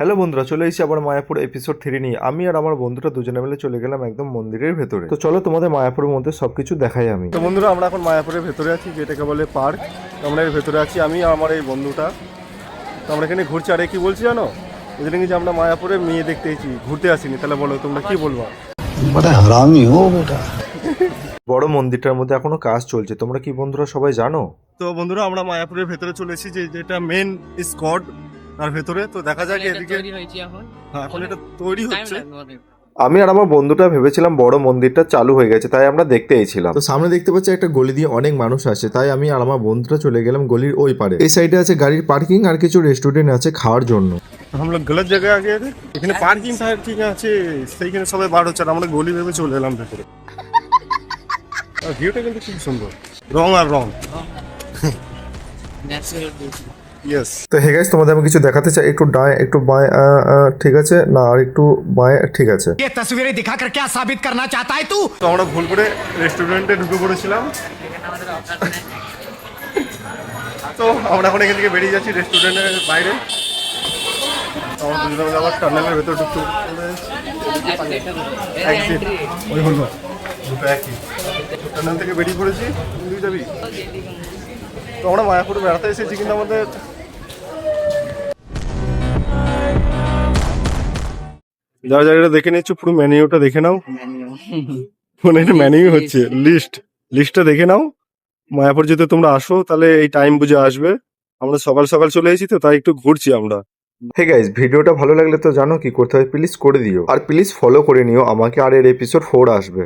Hello বন্ধুরা চলে এসেছি আবার মায়াপুর এপিসোড থ্রি নিয়ে। আমি আর আমার বন্ধুটা দুজনে মিলে চলে গেলাম একদম মন্দিরের ভেতরে। তো চলো তোমাদের মায়াপুরের মধ্যে সব কিছু দেখাই আমি। তো বন্ধুরা আমরা এখন মায়াপুরের ভেতরে আছি যেটাকে বলে পার্ক। আমরা এর ভেতরে আছি আমি আর আমার এই বন্ধুটা। তো আমরা এখানে ঘুরছি আর কি বলছি জানো? এদিন যে আমরা মায়াপুরে মেয়ে দেখতে এসেছি ঘুরতে আসিনি তাহলে বলো তোমরা কি বলবা? বড় মন্দিরটার মধ্যে এখনও কাজ চলছে। তোমরা কি বন্ধুরা সবাই জানো? তো বন্ধুরা আমরা মায়াপুরের ভেতরে চলেছি যে যেটা মেন স্কট তার ভেতরে তো দেখা যাক এটা এদিকে তৈরি হয়েছে এখন হ্যাঁ, এখন এটা তৈরি টাইম হচ্ছে লাগবে অনেক। আমি আর আমার বন্ধুটা ভেবেছিলাম বড় মন্দিরটা চালু হয়ে গেছে তাই আমরা দেখতে এসেছিলাম তো সামনে দেখতে পাচ্ছি একটা গলি দিয়ে অনেক মানুষ আসে তাই আমি আর আমার বন্ধুটা চলে গেলাম গলির ওই পারে এই সাইডে আছে গাড়ির পার্কিং আর কিছু রেস্টুরেন্ট আছে খাওয়ার জন্য हम लोग गलत जगह आ गए थे এখানে পার্কিং ঠিক আছে সেইখানে সবাই বার হচ্ছে আর আমরা গলি ভেবে চলে এলাম ভেতরে আর ভিউটা কিন্তু খুব সুন্দর রং আর রং Natural beauty। ইয়েস তো হে গাইস তোমাদের আমি কিছু দেখাতে চাই একটু ডায় একটু বাঁয়ে আহ, আহ, ঠিক আছে না আর একটু বাঁয়ে ঠিক আছে ये तस्वीरें दिखाकर क्या साबित करना चाहता है तू তো আমরা ভুল করে রেস্টুরেন্টে ঢুকে পড়েছিলাম তো আমরা এখন এখান থেকে বেরিয়ে যাচ্ছি রেস্টুরেন্টের বাইরে তো আমরা দুজন মিলে আবার টার্নেলের ভেতর ঢুকতে একদিন ওই হলো দুটো একই টার্নেল থেকে বেরিয়ে পড়েছি তুই যাবি তো আমরা মায়াপুরে বেড়াতে এসেছি কিন্তু আমাদের যারা যারা এটা দেখে নিচ্ছ পুরো মেনিউটা দেখে নাও। মানে এটা মেনিউ হচ্ছে লিস্ট লিস্টটা দেখে নাও। মায়াপুর যদি তোমরা আসো তাহলে এই টাইম বুঝে আসবে। আমরা সকাল সকাল চলে এসেছি তো তাই একটু ঘুরছি আমরা। হে গাইস ভিডিওটা ভালো লাগলে তো জানো কি করতে হবে প্লিজ করে দিও। আর প্লিজ ফলো করে নিও আমাকে আর এর এপিসোড ফোর আসবে।